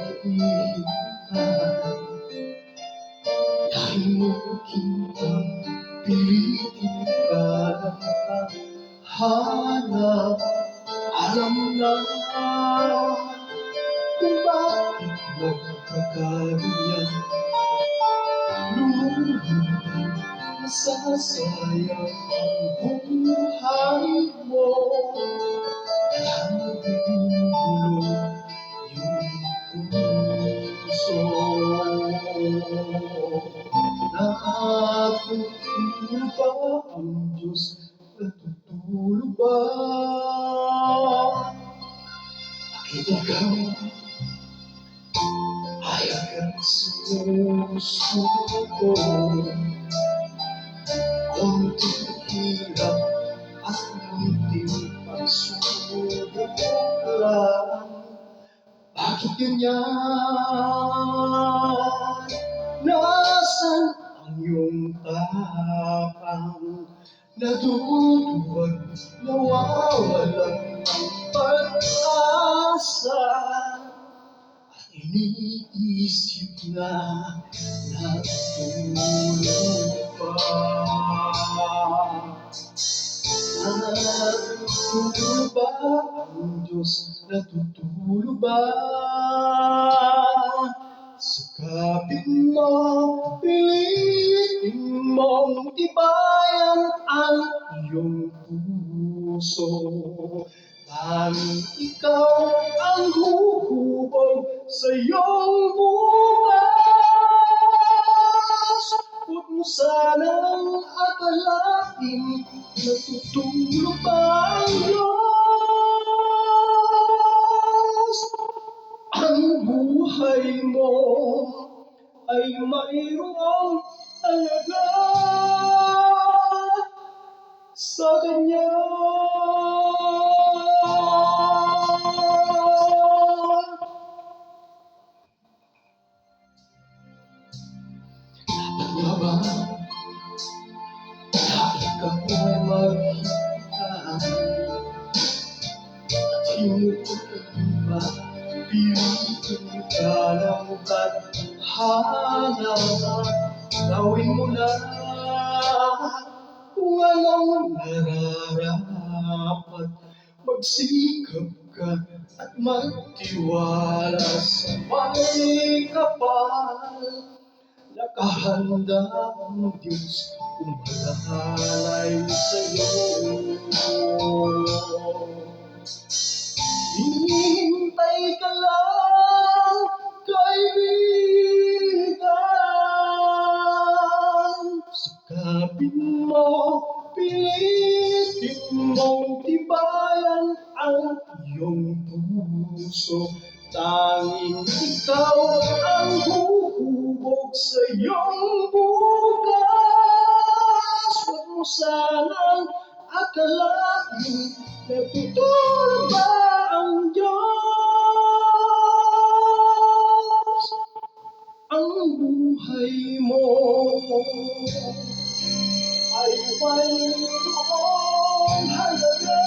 nag-iingat Dahil mo kita pilitin ka. Alam na kung bakit nagkakaganyan Lumuhin nasasayang ang buhay puso ang Diyos? Natutulog ba? Sumusuko? Konting hirap at munting Bakit ganyan? Nasaan ang iyong tapang? Natutuwag, nawawalan ng pag-asa At iniisip na natulog pa Natutulog ba ang Diyos? Natutulog ba? Sikapin mo, pilitin mong tibayan ang iyong puso. Tanging ikaw ang huhubog sa iyong bukas. Ay mayroong alaga sa Kanya. Dapat nga ba na ikaw ay magkita at hinukutin ba pilitin ka tadhana gawin mo na. Kung anong nararapat. Magsikap ka at magtiwala sa may kapal. Nakahanda ang Diyos umalalay sa'yo. Sikapin mo, pilitin mong tibayan ang iyong puso. Tanging ikaw ang huhubog sa iyong bukas. Huwag mo sanang akalain na tutulog ba ang Diyos? Ang buhay mo 欢迎红太的。